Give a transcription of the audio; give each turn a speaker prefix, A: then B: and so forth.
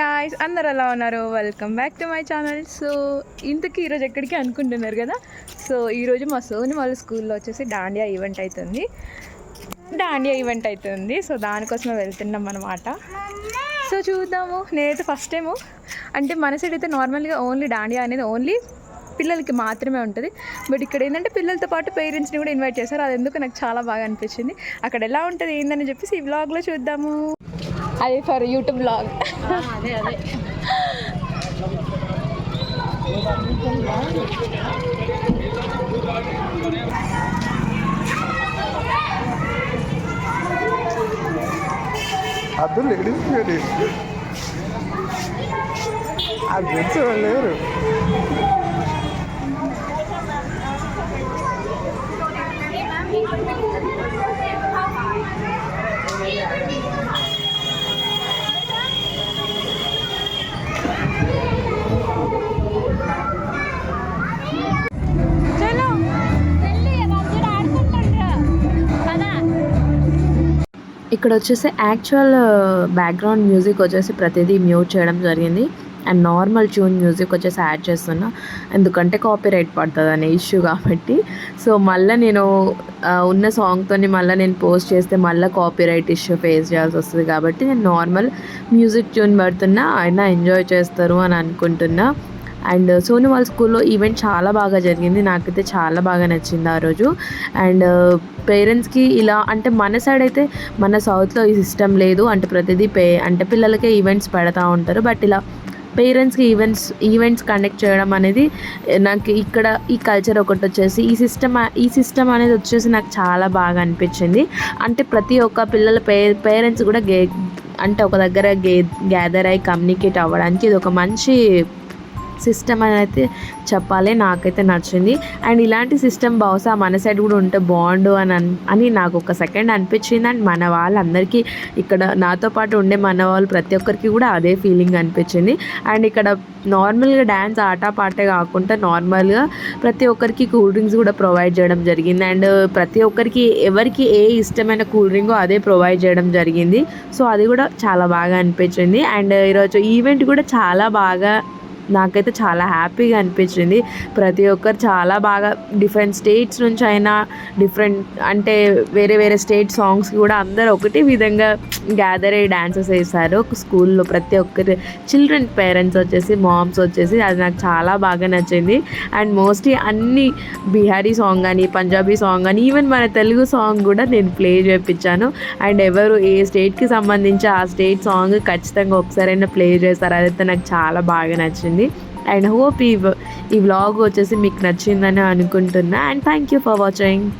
A: అందరు ఎలా ఉన్నారు? Welcome back to my channel so ఇంతకీ ఈరోజు ఎక్కడికి అనుకుంటున్నారు కదా? సో ఈరోజు మా సోని వాళ్ళ స్కూల్లో వచ్చేసి డాండియా ఈవెంట్ అవుతుంది డాండియా ఈవెంట్ అవుతుంది సో దానికోసమే వెళ్తున్నాం అనమాట సో చూద్దాము. నేనైతే ఫస్ట్ టైము అంటే మన సైడ్ అయితే నార్మల్గా ఓన్లీ డాండియా అనేది ఓన్లీ పిల్లలకి మాత్రమే ఉంటుంది. బట్ ఇక్కడ ఏంటంటే పిల్లలతో పాటు పేరెంట్స్ని కూడా ఇన్వైట్ చేశారు. అది ఎందుకు నాకు చాలా బాగా అనిపించింది. అక్కడ ఎలా ఉంటుంది ఏందని చెప్పేసి ఈ వ్లాగ్లో చూద్దాము. అది ఫర్ యూట్యూబ్ బ్లాగ్
B: అదే
C: లేరు.
A: Thank you. ఇక్కడ వచ్చేసి యాక్చువల్ బ్యాక్గ్రౌండ్ మ్యూజిక్ వచ్చేసి ప్రతిదీ మ్యూట్ చేయడం జరిగింది. అండ్ నార్మల్ ట్యూన్ మ్యూజిక్ వచ్చేసి యాడ్ చేస్తున్నా. ఎందుకంటే కాపీ రైట్ పడుతుంది అనే ఇష్యూ కాబట్టి. సో మళ్ళీ నేను uh, ఉన్న సాంగ్తో మళ్ళీ నేను పోస్ట్ చేస్తే మళ్ళీ కాపీ రైట్ ఇష్యూ ఫేస్ చేయాల్సి వస్తుంది కాబట్టి నేను నార్మల్ మ్యూజిక్ ట్యూన్ పడుతున్నా. అయినా ఎంజాయ్ చేస్తారు అని అనుకుంటున్నా. అండ్ సోను వాళ్ళ స్కూల్లో ఈవెంట్ చాలా బాగా జరిగింది. నాకైతే చాలా బాగా నచ్చింది ఆ రోజు. అండ్ uh, పేరెంట్స్కి ఇలా అంటే మన సైడ్ అయితే మన సౌత్లో ఈ సిస్టమ్ లేదు. అంటే ప్రతిదీ పే అంటే పిల్లలకే ఈవెంట్స్ పెడతా ఉంటారు. బట్ ఇలా పేరెంట్స్కి ఈవెంట్స్ ఈవెంట్స్ కండక్ట్ చేయడం అనేది నాకు ఇక్కడ ఈ కల్చర్ ఒకటి వచ్చేసి ఈ సిస్టమ్ ఈ సిస్టమ్ అనేది వచ్చేసి నాకు చాలా బాగా అనిపించింది. అంటే ప్రతి ఒక్క పిల్లల పే పేరెంట్స్ కూడా గే అంటే ఒక దగ్గర గే గ్యాదర్ అయ్యి కమ్యూనికేట్ అవ్వడానికి ఇది ఒక మంచి సిస్టమ్ అని అయితే చెప్పాలి. నాకైతే నచ్చింది. అండ్ ఇలాంటి సిస్టమ్ బహుశా మన సైడ్ కూడా ఉంటే బాగుండు అని అని నాకు ఒక సెకండ్ అనిపించింది. అండ్ మన వాళ్ళందరికీ ఇక్కడ నాతో పాటు ఉండే మన వాళ్ళు ప్రతి ఒక్కరికి కూడా అదే ఫీలింగ్ అనిపించింది. అండ్ ఇక్కడ నార్మల్గా డ్యాన్స్ ఆటపాటే కాకుండా నార్మల్గా ప్రతి ఒక్కరికి కూల్ డ్రింక్స్ కూడా ప్రొవైడ్ చేయడం జరిగింది. అండ్ ప్రతి ఒక్కరికి ఎవరికి ఏ ఇష్టమైన కూల్ డ్రింకో అదే ప్రొవైడ్ చేయడం జరిగింది. సో అది కూడా చాలా బాగా అనిపించింది. అండ్ ఈరోజు ఈవెంట్ కూడా చాలా బాగా నాకైతే చాలా హ్యాపీగా అనిపించింది. ప్రతి ఒక్కరు చాలా బాగా డిఫరెంట్ స్టేట్స్ నుంచి అయినా డిఫరెంట్ అంటే వేరే వేరే స్టేట్ సాంగ్స్ కూడా అందరూ ఒకటే విధంగా గ్యాదర్ అయ్యి డాన్సెస్ వేశారు. స్కూల్లో ప్రతి ఒక్కరి చిల్డ్రన్ పేరెంట్స్ వచ్చేసి మామ్స్ వచ్చేసి అది నాకు చాలా బాగా నచ్చింది. అండ్ మోస్ట్లీ అన్ని బిహారీ సాంగ్ కానీ పంజాబీ సాంగ్ కానీ ఈవెన్ మన తెలుగు సాంగ్ కూడా నేను ప్లే చేయించాను అండ్ ఎవరు ఏ స్టేట్కి సంబంధించి ఆ స్టేట్ సాంగ్ ఖచ్చితంగా ఒకసారైనా ప్లే చేస్తారు. అదైతే నాకు చాలా బాగా నచ్చింది. అండ్ హోప్ ఈ ఈ వ్లాగ్ వచ్చేసి మీకు నచ్చిందని అనుకుంటున్నా. And thank you for watching.